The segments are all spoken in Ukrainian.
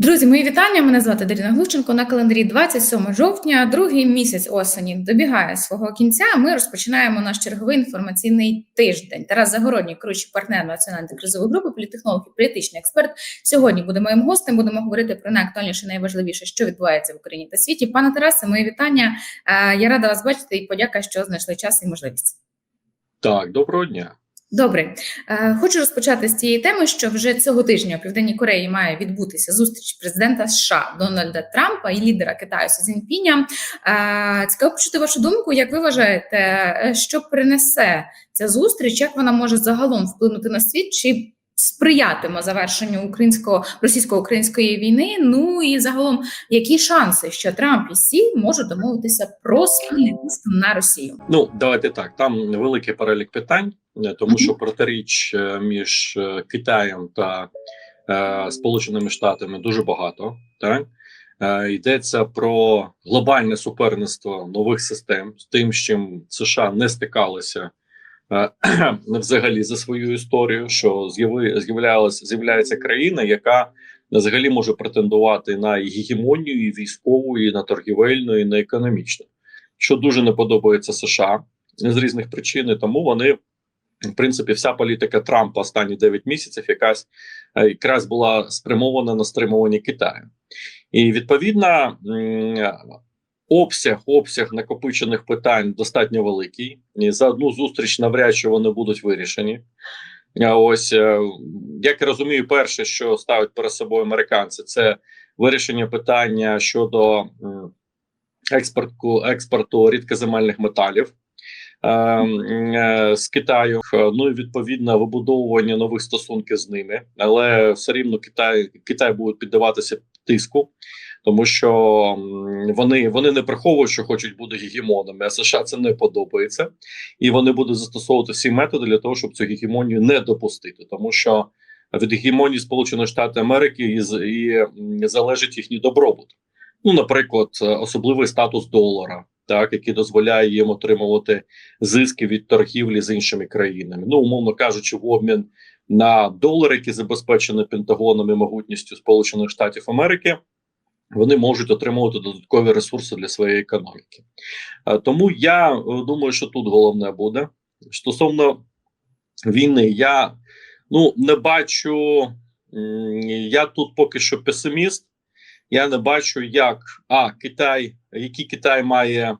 Друзі, мої вітання. Мене звати Дарина Глущенко. На календарі 27 жовтня, другий місяць осені добігає свого кінця. Ми розпочинаємо наш черговий інформаційний тиждень. Тарас Загородній, керуючий партнер національної кризової групи, політехнолог і політичний експерт. Сьогодні буде моїм гостем. Будемо говорити про найактуальніше, найважливіше, що відбувається в Україні та світі. Пане Тарасе, мої вітання. Е, Я рада вас бачити і подяка, що знайшли час і можливість. Так, доброго дня. Добре, Е, хочу розпочати з цієї теми, що вже цього тижня у Південній Кореї має відбутися зустріч президента США Дональда Трампа і лідера Китаю Сі Цзіньпіня. Е, Цікаво почути вашу думку. Як ви вважаєте, е, що принесе ця зустріч? Як вона може загалом вплинути на світ? Чи сприятиме завершенню українсько російсько-української війни? Ну і загалом, які шанси, що Трамп і Сі можуть домовитися про спільний тиск на Росію? Ну, давайте так. Там великий перелік питань, е, тому що протиріч е, між е, Китаєм та е, Сполученими Штатами дуже багато. Так йдеться про глобальне суперництво нових систем з тим, з чим США не стикалися. Взагалі за свою історію, що з'являлася з'являється країна, яка взагалі може претендувати на гегемонію, і військову, і на торгівельну, і на економічну. що дуже не подобається США з різних причин, тому вони. В принципі, вся політика Трампа останні 9 місяців якась е, якраз була спрямована на стримування Китаю, і відповідно обсяг обсяг накопичених питань достатньо великий. І за одну зустріч навряд чи вони будуть вирішені. Ось е, як я розумію, перше, що ставить перед собою американці, це вирішення питання щодо експорту експорту рідкоземельних металів е, е, з Китаю. Ну і відповідно вибудовування нових стосунків з ними, але все рівно Китай Китай буде піддаватися тиску, тому що вони вони не приховують, що хочуть бути гегемонами. А США це не подобається, і вони будуть застосовувати всі методи для того, щоб цю гегемонію не допустити, тому що від гегемонії Сполучених Штатів Америки і, і залежить їхній добробут. Ну, наприклад, особливий статус долара, так який дозволяє їм отримувати зиски від торгівлі з іншими країнами. Ну, умовно кажучи, в обмін на долари, які забезпечені Пентагоном і могутністю Сполучених Штатів Америки, вони можуть отримувати додаткові ресурси для своєї економіки. Е, Тому я е, думаю, що тут головне буде стосовно війни. Я ну не бачу. Я тут поки що песиміст. Я не бачу, як а Китай, який Китай має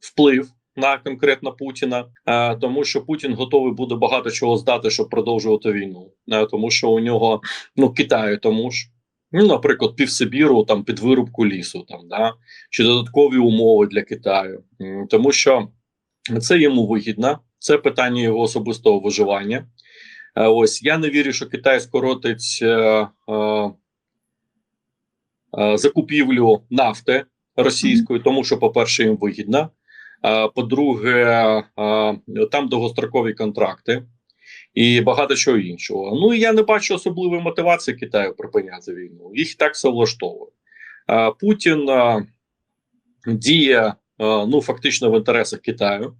вплив на конкретно Путіна, е, тому що Путін готовий буде багато чого здати, щоб продовжувати війну, тому що у нього ну Китаю, тому ж. Ну, наприклад, півсибіру там під вирубку лісу, там да чи додаткові умови для Китаю, тому що це йому вигідно, це питання його особистого виживання. Е, Ось я не вірю, що Китай скоротить е, е, е, закупівлю нафти російської, тому що, по-перше, їм вигідно. Е, По-друге, там довгострокові контракти і багато чого іншого. Ну і я не бачу особливої мотивації Китаю припиняти війну. Їх так все влаштовує. Путін діє ну фактично в інтересах Китаю,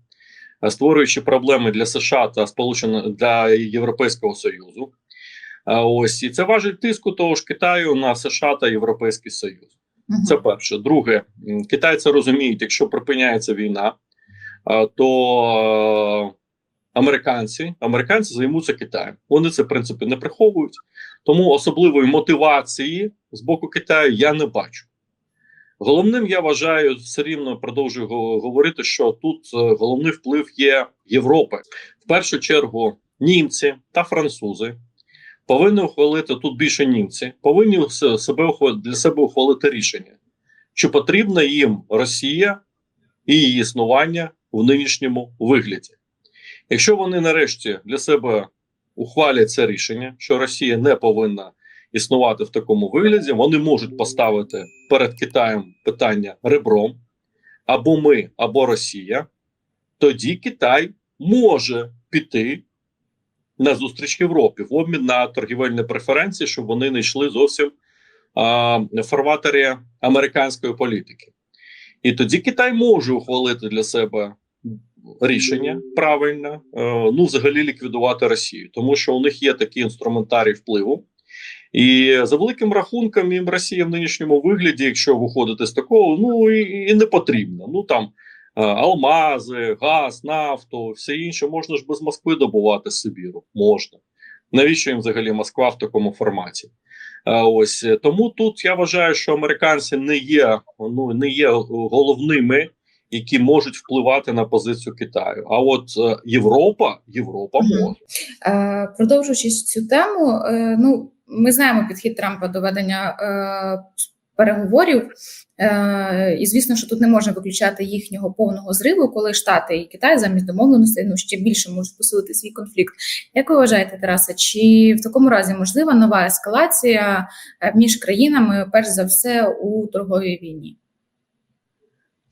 створюючи проблеми для США та Сполучених для Європейського Союзу. Ось і це важить тиску того ж Китаю на США та Європейський Союз. Це перше. Друге, китайці розуміють, якщо припиняється війна, то американці американці займуться Китаєм. Вони це в принципі не приховують. Тому особливої мотивації з боку Китаю я не бачу. Головним я вважаю, все рівно продовжую говорити, що тут е, головний вплив є Європи. В першу чергу німці та французи повинні ухвалити тут більше німці, повинні себе для себе ухвалити рішення, чи потрібна їм Росія і її існування в нинішньому вигляді. Якщо вони нарешті для себе ухвалять це рішення, що Росія не повинна існувати в такому вигляді, вони можуть поставити перед Китаєм питання ребром або ми, або Росія, тоді Китай може піти на зустріч Європі в обмін на торгівельні преференції, щоб вони не йшли зовсім а, фарватері американської політики. І тоді Китай може ухвалити для себе рішення правильно, е, ну взагалі ліквідувати Росію, тому що у них є такий інструментарій впливу, І за великим рахунком їм Росія в нинішньому вигляді, якщо виходити з такого, ну і, і не потрібно. Ну там е, алмази, газ, нафту, все інше можна ж без Москви добувати Сибіру. Можна. Навіщо їм взагалі Москва в такому форматі? Е, Ось тому тут я вважаю, що американці не є ну не є головними, які можуть впливати на позицію Китаю. А от е, Європа, Європа може. Е, Продовжуючи цю тему, е, ну ми знаємо підхід Трампа до ведення е, переговорів, е, і звісно, що тут не можна виключати їхнього повного зриву, коли Штати і Китай замість домовленостей ну ще більше можуть посилити свій конфлікт. Як ви вважаєте, Тарасе, чи в такому разі можлива нова ескалація між країнами, перш за все, у торговій війні?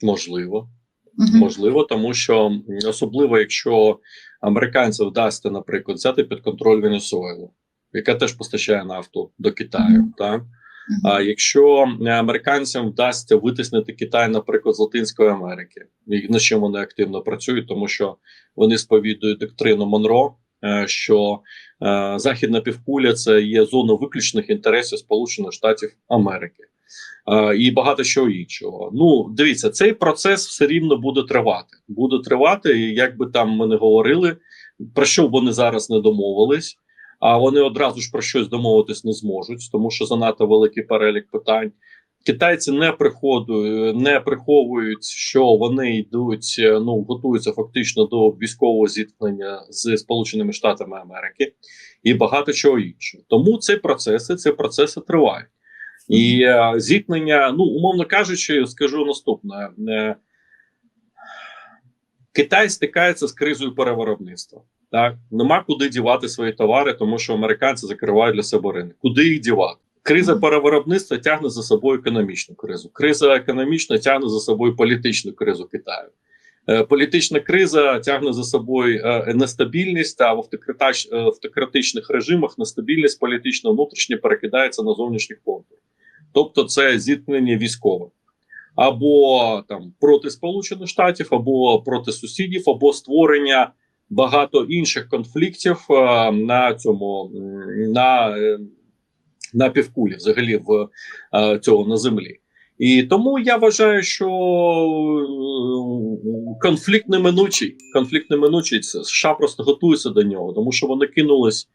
Можливо. Мгм. Можливо, тому що особливо якщо американцям вдасться, наприклад, взяти під контроль Венесуелу, яка теж постачає нафту до Китаю. Мгм. Так а якщо е, американцям вдасться витиснити Китай, наприклад, з Латинської Америки, і над чим вони активно працюють, тому що вони сповідують доктрину Монро. е, Що е, західна півкуля це є зона виключних інтересів Сполучених Штатів Америки і багато чого іншого. Ну, дивіться, цей процес все рівно буде тривати. Буде тривати, як би там ми не говорили, про що б вони зараз не домовились, а вони одразу ж про щось домовитись не зможуть, тому що занадто великий перелік питань. Китайці не приходують, не приховують, що вони йдуть, е, ну готуються фактично до військового зіткнення з Сполученими Штатами Америки і багато чого іншого. Тому ці процеси, ці процеси тривають. І е, зіткнення, ну умовно кажучи, скажу наступне: Е, Китай стикається з кризою перевиробництва. Так нема куди дівати свої товари, тому що американці закривають для себе ринок. Куди їх дівати? Криза перевиробництва тягне за собою економічну кризу. Криза економічна тягне за собою політичну кризу Китаю. Е, Політична криза тягне за собою нестабільність, а в автократичних режимах нестабільність політична внутрішня перекидається на зовнішній контур. Тобто, це зіткнення військове або там проти Сполучених Штатів, або проти сусідів, або створення багато інших конфліктів е, на цьому на, е, на півкулі, взагалі в е, цього на землі. І тому я вважаю, що е, конфлікт неминучий. Конфлікт неминучий. США просто готуються до нього, тому що вони кинулись.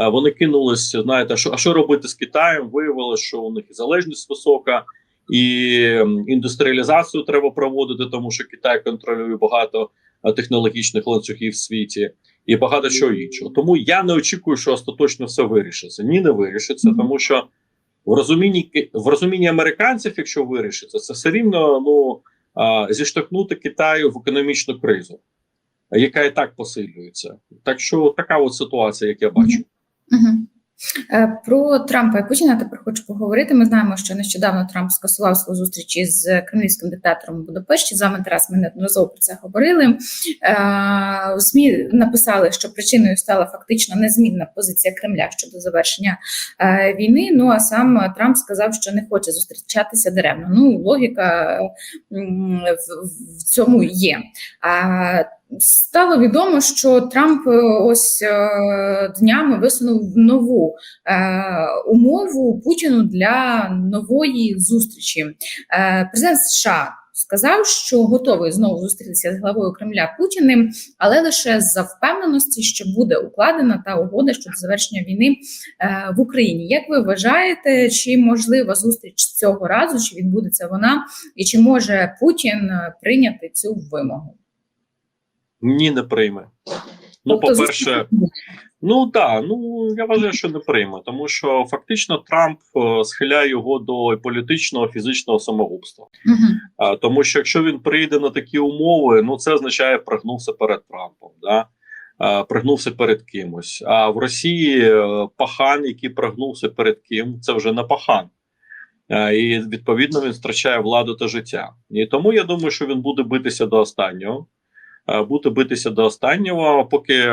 Е, Вони кинулись, знаєте, а що, а що робити з Китаєм? Виявилося, що у них і залежність висока, і індустріалізацію треба проводити, тому що Китай контролює багато е, технологічних ланцюгів в світі і багато чого іншого. Тому я не очікую, що остаточно все вирішиться. Ні, не вирішиться, тому що в розумінні в розумінні американців, якщо вирішиться, це все рівно ну зіштовхнути Китаю в економічну кризу, яка і так посилюється. Так що така от ситуація, як я бачу. Е, Про Трампа і Путіна тепер хочу поговорити. Ми знаємо, що нещодавно Трамп скасував свою зустріч із кремлівським диктатором у Будапешті. З вами Тарас, ми неодноразово про це говорили. Е, У ЗМІ написали, що причиною стала фактично незмінна позиція Кремля щодо завершення е, війни. Ну а сам Трамп сказав, що не хоче зустрічатися даремно. Ну, логіка в цьому є. Стало відомо, що Трамп е, ось е, днями висунув нову е, умову Путіну для нової зустрічі. Президент США сказав, що готовий знову зустрітися з главою Кремля Путіним, але лише за впевненості, що буде укладена та угода щодо завершення війни в Україні. Як ви вважаєте, чи можлива зустріч цього разу, чи відбудеться вона, і чи може Путін прийняти цю вимогу? Ні, не прийме. Ну, Тобто по-перше, ну так, ну я вважаю, що не прийме, тому що фактично Трамп е, схиляє його до політичного фізичного самогубства. А, тому що якщо він прийде на такі умови, ну це означає прогнувся перед Трампом, да? а, прогнувся перед кимось. А в Росії е, пахан, який прогнувся перед ким, це вже не пахан. А, і відповідно він втрачає владу та життя. І тому я думаю, що він буде битися до останнього. А, Буде битися до останнього, поки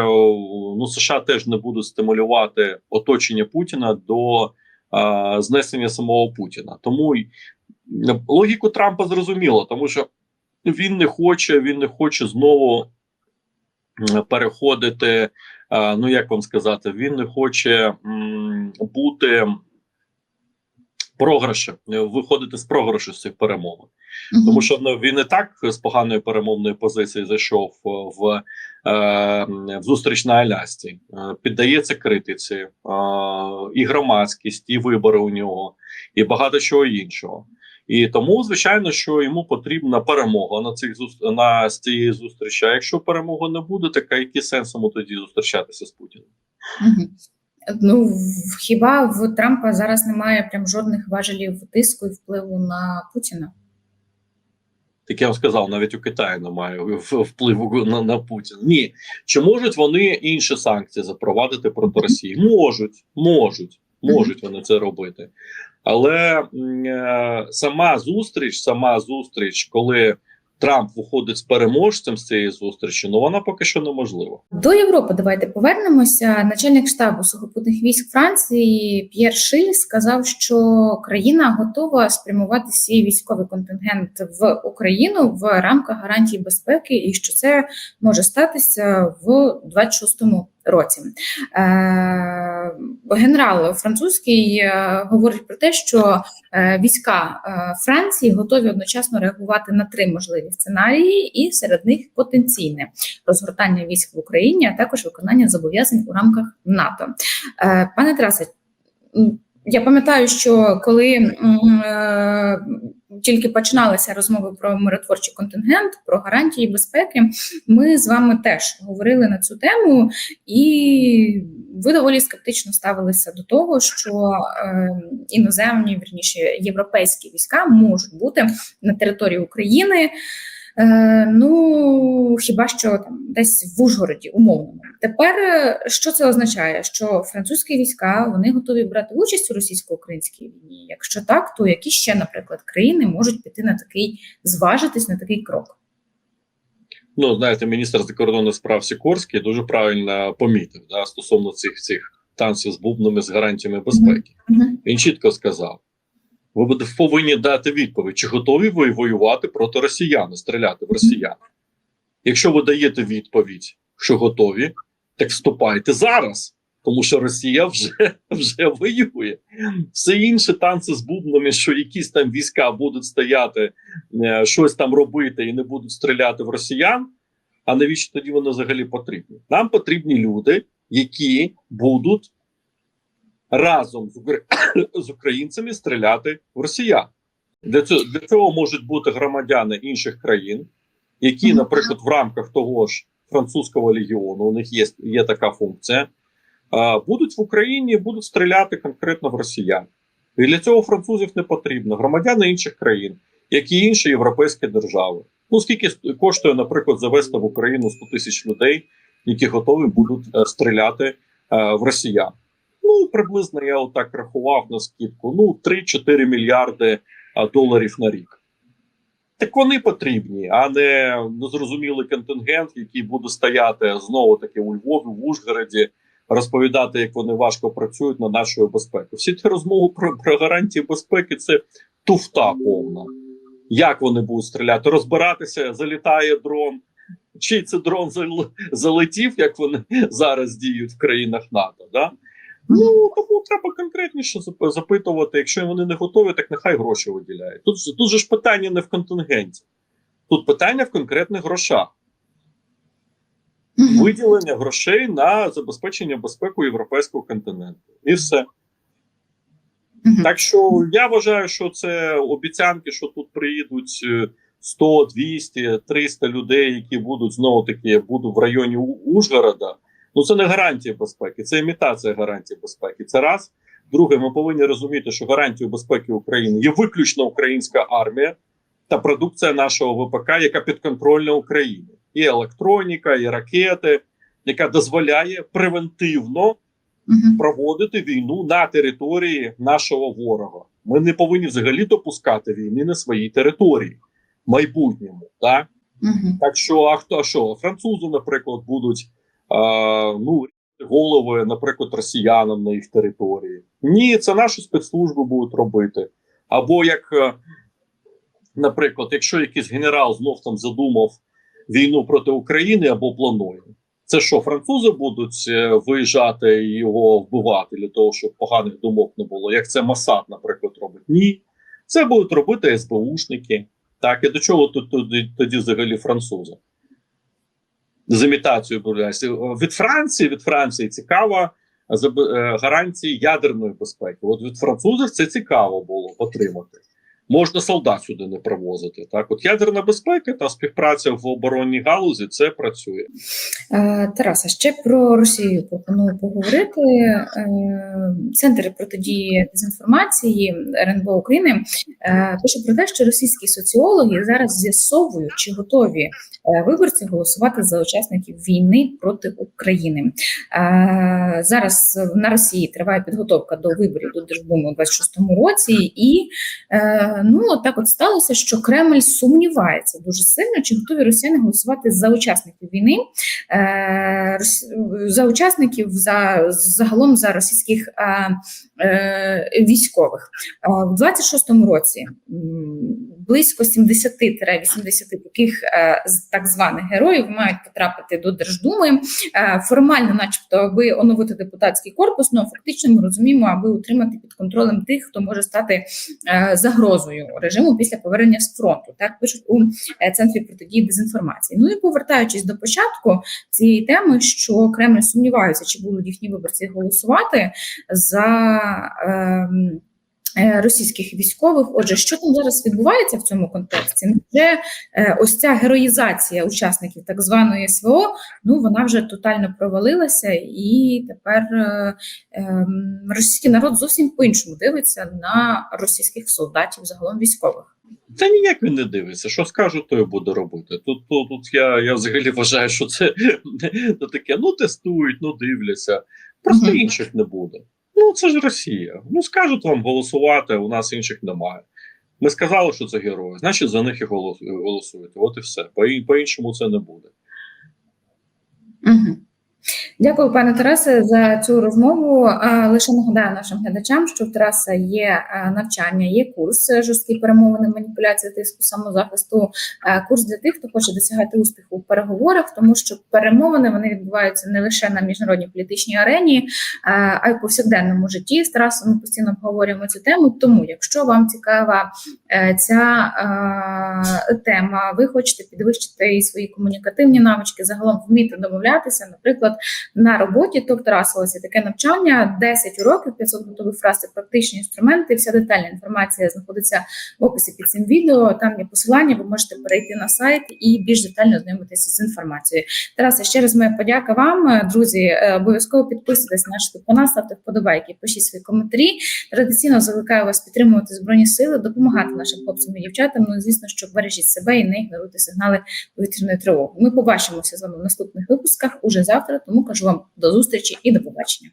ну, США теж не будуть стимулювати оточення Путіна до а, знесення самого Путіна. Тому логіку Трампа зрозуміло, тому що він не хоче, він не хоче знову переходити. е, Ну як вам сказати, він не хоче м, бути програші, е, виходити з програшу з цих перемовин. Мгм. Тому що ну, він і так з поганої перемовної позиції зайшов е, в, е, в зустріч на Алясці, піддається критиці, е, і громадськість, і вибори у нього, і багато чого іншого. І тому, звичайно, що йому потрібна перемога на цих на з цієї зустрічі. А якщо перемоги не буде, так а який сенс йому тоді зустрічатися з Путіним? Мгм. Ну хіба в Трампа зараз немає прям жодних важелів тиску і впливу на Путіна? Так я вам сказав, навіть у Китаї немає впливу на, на Путіна. Ні, чи можуть вони інші санкції запровадити проти Росії? Можуть, можуть, можуть вони це робити. Але е, сама зустріч, сама зустріч, коли Трамп виходить з переможцем з цієї зустрічі, ну вона поки що неможлива. До Європи давайте повернемося. Начальник штабу сухопутних військ Франції П'єр Шиль сказав, що країна готова спрямувати свій військовий контингент в Україну в рамках гарантій безпеки, і що це може статися в 26-му році. Е, Генерал французький е, говорить про те, що е, війська Франції готові одночасно реагувати на три можливі сценарії, і серед них потенційне розгортання військ в Україні, а також виконання зобов'язань у рамках НАТО. Пане Тарасе, я пам'ятаю, що коли е, тільки починалися розмови про миротворчий контингент, про гарантії безпеки, ми з вами теж говорили на цю тему, і ви доволі скептично ставилися до того, що е, іноземні, вірніше європейські війська можуть бути на території України. Е, ну хіба що там десь в Ужгороді умовному. Тепер е, що це означає? Що французькі війська вони готові брати участь у російсько-українській війні? Якщо так, то які ще, наприклад, країни можуть піти на такий зважитись на такий крок? Ну, знаєте, міністр закордонних справ Сікорський дуже правильно помітив да, стосовно цих цих танців з бубнами з гарантіями безпеки. Мгм. Він чітко сказав: ви повинні дати відповідь, чи готові ви воювати проти росіян, стріляти в росіян. Якщо ви даєте відповідь, що готові, так вступайте зараз, тому що Росія вже, вже воює. Все інше танці з бубнами, що якісь там війська будуть стояти, е, щось там робити і не будуть стріляти в росіян. А навіщо тоді вони взагалі потрібні? Нам потрібні люди, які будуть разом з, українцями стріляти в росіян. Для цього, для цього можуть бути громадяни інших країн, які, наприклад, в рамках того ж французького легіону, у них є, є така функція, будуть в Україні, будуть стріляти конкретно в росіян. І для цього французів не потрібно. Громадяни інших країн, як і інші європейські держави. Ну скільки коштує, наприклад, завести в Україну 100 тисяч людей, які готові будуть е, стріляти е, в росіян? Ну приблизно я отак рахував на скидку. Ну 3-4 мільярди доларів на рік. Так вони потрібні, а не незрозумілий контингент, який буде стояти знову таки у Львові, в Ужгороді, розповідати, як вони важко працюють на нашу безпеку. Всі ті розмови про, про гарантії безпеки це туфта повна. Як вони будуть стріляти? Розбиратися, залітає дрон. Чий це дрон залетів, як вони зараз діють в країнах НАТО? Да? Ну тому треба конкретніше запитувати. Якщо вони не готові, так нехай гроші виділяють. Тут, тут же ж питання не в контингенті, тут питання в конкретних грошах. Виділення грошей на забезпечення безпеки європейського континенту. І все. Так що я вважаю, що це обіцянки, що тут приїдуть е, 100, 200, 300 людей, які будуть знову таки будуть в районі Ужгорода. Ну це не гарантія безпеки, це імітація гарантії безпеки. Це раз. Друге, ми повинні розуміти, що гарантією безпеки України є виключно українська армія та продукція нашого ВПК, яка підконтрольна Україні. І електроніка, і ракети, яка дозволяє превентивно Мгм. проводити війну на території нашого ворога. Ми не повинні взагалі допускати війни на своїй території в майбутньому. Так, Мгм. так що, а хто а що? Французи, наприклад, будуть ну, голови, наприклад, росіянам на їх території. Ні, це наші спецслужби будуть робити. Або як, е, наприклад, якщо якийсь генерал знов там задумав війну проти України або планує. Це що, французи будуть е, виїжджати і його вбивати для того, щоб поганих думок не було, як це Масад, наприклад, робить? Ні, це будуть робити СБУшники. Так, і до чого тут тоді, тоді взагалі французи? З імітацією боявся. Від Франції, від Франції цікава заб- е, гарантії ядерної безпеки. От від французів це цікаво було отримати. Можна солдат сюди не привозити. Так, от ядерна безпека та співпраця в оборонній галузі це працює. Е, Тараса, ще про Росію пропоную поговорити. Е, Центр протидії дезінформації РНБО України е, пише про те, що російські соціологи зараз з'ясовують, чи готові виборці голосувати за учасників війни проти України. Зараз на Росії триває підготовка до виборів до Держдуми у 26-му році, і ну от так от сталося, що Кремль сумнівається дуже сильно, чи готові росіяни голосувати за учасників війни. Е, за учасників за загалом за російських е, е, військових в 26-му році близько 70-80 таких е, так званих героїв мають потрапити до Держдуми. Е, Формально, начебто, аби оновити депутатський корпус, але фактично ми розуміємо, аби утримати під контролем тих, хто може стати е, загрозою режиму після повернення з фронту. Так пишуть у центрі протидії дезінформації. Ну і повертаючись до початку цієї теми, що Кремль сумнівається, чи будуть їхні виборці голосувати за. ем, Російських військових, отже, що там зараз відбувається в цьому контексті? Невже е, ось ця героїзація учасників так званої СВО, ну вона вже тотально провалилася, і тепер е, ем, російський народ зовсім по-іншому дивиться на російських солдатів, загалом військових. Та ніяк він не дивиться. Що скаже, то і буде робити. Тут, тут, тут я, я взагалі вважаю, що це ну, таке: ну тестують, ну дивляться. Просто інших не буде. Ну це ж Росія. Ну скажуть вам голосувати, у нас інших немає. Ми сказали, що це герої, значить за них і голос- голосуєте. От і все. По- По-іншому це не буде. Угу. Дякую, пане Тарасе, за цю розмову. Лише нагадаю нашим глядачам, що в Тараса є навчання, є курс е, жорсткі перемовини, маніпуляції тиску самозахисту. Курс для тих, хто хоче досягати успіху в переговорах, тому що перемовини вони відбуваються не лише на міжнародній політичній арені, а й повсякденному житті. З Тарасом ми постійно обговорюємо цю тему. Тому, якщо вам цікава е, ця тема, ви хочете підвищити свої комунікативні навички, загалом вміти домовлятися, наприклад, на роботі, то в Тараса таке навчання, 10 уроків, 500 готових фраз, це практичні інструменти. Вся детальна інформація знаходиться в описі під цим відео. Там є посилання, ви можете перейти на сайт і більш детально ознайомитися з інформацією. Тарасе, ще раз моя подяка вам, друзі. е, Обов'язково підписуйтесь на наш канал, ставте вподобайки, пишіть свої коментарі. Традиційно закликаю вас підтримувати збройні сили, допомагати нашим хлопцям і дівчатам. Ну звісно, що бережіть себе і не ігноруйте сигнали повітряної тривоги. Ми побачимося з вами в наступних випусках уже завтра. Тому кажу вам до зустрічі і до побачення.